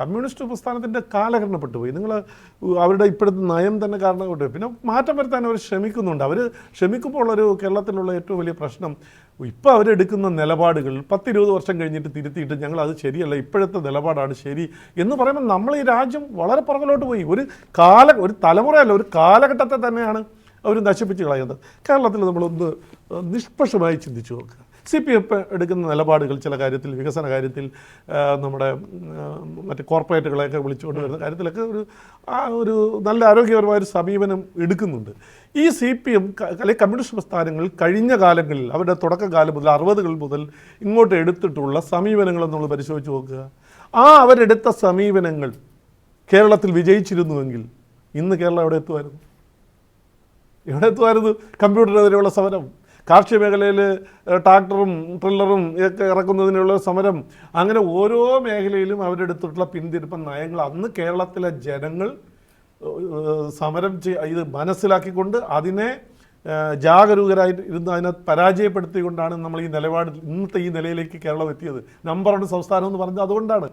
Communist പ്രസ്ഥാനത്തിന്റെ കാലഹരണപ്പെട്ടു പോയി. നിങ്ങൾ അവരുടെ ഇപ്പോഴത്തെ നയം തന്നെ കാരണപ്പെട്ടു പിന്നെ മാറ്റം വരുത്താൻ അവർ ശ്രമിക്കുന്നുണ്ട്. അവർ ശ്രമിക്കുമ്പോൾ ഉള്ളൊരു കേരളത്തിലുള്ള ഏറ്റവും വലിയ പ്രശ്നം ഇപ്പോൾ അവരെടുക്കുന്ന നിലപാടുകൾ പത്തിരുപത് വർഷം കഴിഞ്ഞിട്ട് തിരുത്തിയിട്ട് ഞങ്ങൾ അത് ശരിയല്ല ഇപ്പോഴത്തെ നിലപാടാണ് ശരി എന്ന് പറയുമ്പോൾ നമ്മൾ ഈ രാജ്യം വളരെ പുറകിലോട്ട് പോയി. ഒരു കാല ഒരു തലമുറയല്ല ഒരു കാലഘട്ടത്തെ തന്നെയാണ് അവർ നശിപ്പിച്ച് കളയുന്നത്. കേരളത്തിൽ നമ്മളൊന്ന് നിഷ്പക്ഷമായി ചിന്തിച്ചു നോക്കുക. സി പി എഫ് എടുക്കുന്ന നിലപാടുകൾ ചില കാര്യത്തിൽ വികസന കാര്യത്തിൽ നമ്മുടെ മറ്റ് കോർപ്പറേറ്റുകളെയൊക്കെ വിളിച്ചുകൊണ്ട് വരുന്ന കാര്യത്തിലൊക്കെ ഒരു ഒരു നല്ല ആരോഗ്യപരമായ ഒരു സമീപനം എടുക്കുന്നുണ്ട്. ഈ സി പി എം അല്ലെങ്കിൽ കമ്മ്യൂണിസ്റ്റ് പ്രസ്ഥാനങ്ങൾ കഴിഞ്ഞ കാലങ്ങളിൽ അവരുടെ തുടക്കകാലം മുതൽ അറുപതുകൾ മുതൽ ഇങ്ങോട്ട് എടുത്തിട്ടുള്ള സമീപനങ്ങൾ നമ്മൾ പരിശോധിച്ച് നോക്കുക. ആ അവരെടുത്ത സമീപനങ്ങൾ കേരളത്തിൽ വിജയിച്ചിരുന്നുവെങ്കിൽ ഇന്ന് കേരളം എവിടെ എത്തുമായിരുന്നു? എവിടെ എത്തുമായിരുന്നു കമ്പ്യൂട്ടറിനെതിരെയുള്ള സമരം? കാർഷിക മേഖലയിൽ ട്രാക്ടറും ട്രില്ലറും ഒക്കെ ഇറക്കുന്നതിനുള്ള സമരം. അങ്ങനെ ഓരോ മേഖലയിലും അവരെടുത്തിട്ടുള്ള പിന്തിരിപ്പൻ നയങ്ങൾ അന്ന് കേരളത്തിലെ ജനങ്ങൾ സമരം ചെയ് ഇത് മനസ്സിലാക്കിക്കൊണ്ട് അതിനെ ഏഹ്, ജാഗരൂകരായിട്ട് ഇരുന്ന് അതിനെ പരാജയപ്പെടുത്തിക്കൊണ്ടാണ് നമ്മൾ ഈ നിലപാട് ഇന്നത്തെ ഈ നിലയിലേക്ക് കേരളം എത്തിയത്. നമ്പർ വൺ സംസ്ഥാനം എന്ന് പറഞ്ഞത് അതുകൊണ്ടാണ്.